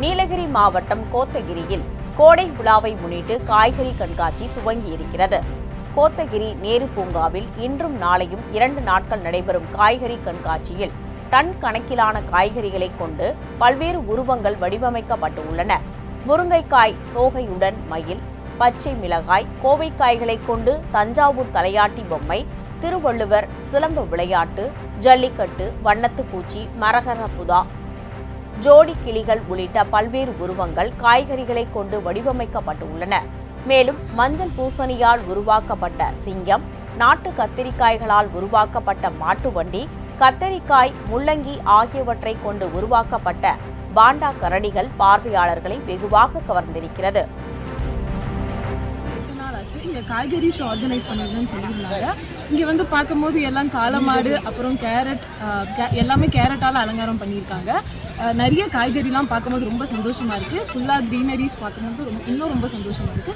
நீலகிரி மாவட்டம் கோத்தகிரியில் கோடை விழாவை முன்னிட்டு காய்கறி கண்காட்சி துவங்கி இருக்கிறது கோத்தகிரி நேரு பூங்காவில் இன்றும் நாளையும் இரண்டு நாட்கள் நடைபெறும் காய்கறி கண்காட்சியில் டன் கணக்கிலான காய்கறிகளை கொண்டு பல்வேறு உருவங்கள் வடிவமைக்கப்பட்டு உள்ளன முருங்கைக்காய் தோகையுடன் மயில் பச்சை மிளகாய் கோவைக்காய்களை கொண்டு தஞ்சாவூர் தலையாட்டி பொம்மை திருவள்ளுவர் சிலம்பு விளையாட்டு ஜல்லிக்கட்டு வண்ணத்து பூச்சி மரகர புதா ஜோடி கிளிகள் உள்ளிட்ட பல்வேறு உருவங்கள் காய்கறிகளை கொண்டு வடிவமைக்கப்பட்டுள்ளன. மேலும் மஞ்சள் பூசணியால் உருவாக்கப்பட்ட சிங்கம் நாட்டு கத்திரிக்காய்களால் உருவாக்கப்பட்ட மாட்டு வண்டி கத்தரிக்காய் முள்ளங்கி ஆகியவற்றை கொண்டு உருவாக்கப்பட்ட பாண்டா கரடிகள் பார்வையாளர்களை வெகுவாக கவர்ந்திருக்கிறது. இங்கே காய்கறி ஷோ ஆர்கனைஸ் பண்ணியிருந்தேன்னு சொல்லியிருந்தாங்க. இங்கே வந்து பார்க்கும்போது எல்லாம் காலமாடு அப்புறம் கேரட் கே- எல்லாமே கேரட்டால் அலங்காரம் பண்ணியிருக்காங்க. நிறைய காய்கறிலாம் பார்க்கும்போது ரொம்ப சந்தோஷமா இருக்கு. ஃபுல்லாக க்ரீனரிஸ் பார்க்கும்போது ரொம்ப இன்னும் ரொம்ப சந்தோஷமா இருக்கு.